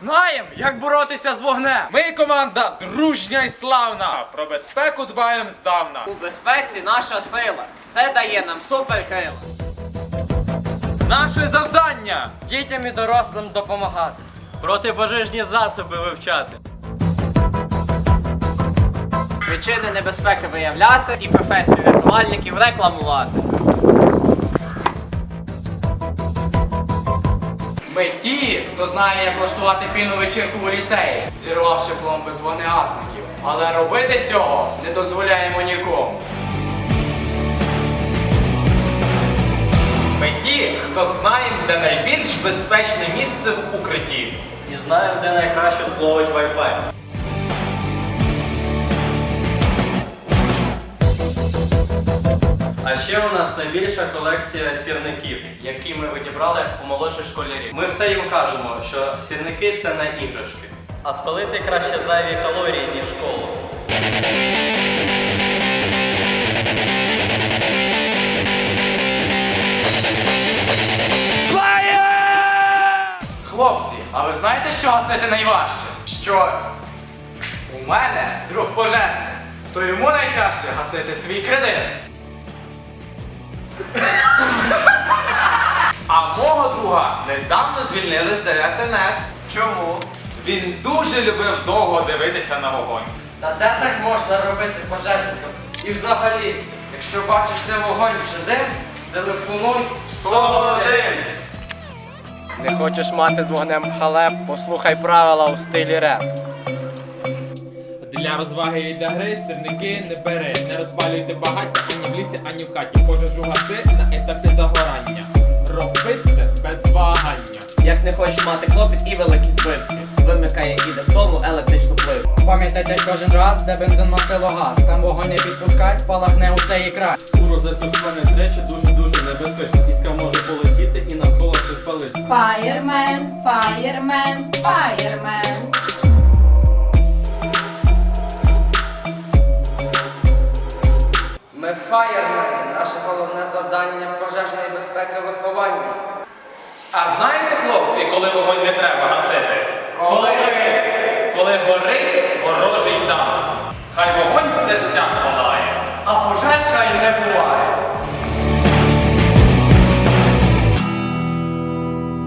Знаємо, як боротися з вогнем. Ми команда дружня і славна. Про безпеку дбаємо здавна. У безпеці наша сила. Це дає нам суперкрила. Наше завдання Дітям і дорослим допомагати. Протипожежні засоби вивчати. Причини небезпеки виявляти і професію рятувальників рекламувати. Ми ті, хто знає, як влаштувати пільну вечірку у ліцеї, зірвавши пломби з. Але робити цього не дозволяємо нікому. Ми ті, хто знаємо, де найбільш безпечне місце в укритті. І знаємо, де найкраще ловить Wi-Fi. А ще у нас найбільша колекція сірників, які ми відібрали у молодших школярів. Ми все їм кажемо, що сірники це не іграшки. А спалити краще зайві калорії, ніж школу. Хлопці, а ви знаєте, що гасити найважче? Що? У мене друг пожежник, то йому найтяжче гасити свій кредит. А мого друга недавно звільнили з ДСНС. Чому? Він дуже любив довго дивитися на вогонь. Та де так можна робити пожежникам? І взагалі, якщо бачиш де вогонь чи дим, телефонуй 101. Не хочеш мати з вогнем халеп, послухай правила у стилі реп. Для розваги і для гри сирники не бери, не розпалюйте багаття ані в лісі, ані в хаті. Пожежу гаси на етапі загорання. Роби це без вагання. Як не хочеш мати клопіт і великі збитки, вимикає іде з дому електричну плитку. Пам'ятайте кожен раз, де бензин масило газ. Там вогонь не підпускай, спалахне усе ікра. Куро застосоване тречі дуже-дуже небезпечно. Іскра може полетіти і навколо все спалити. Fireman, fireman, fireman. Ми фаєрмени, наше головне завдання пожежної безпеки виховання. А знаєте, хлопці, коли вогонь не треба гасити? Коли? Коли горить ворожий танк. Хай вогонь в серцях палає. А пожеж хай не буває.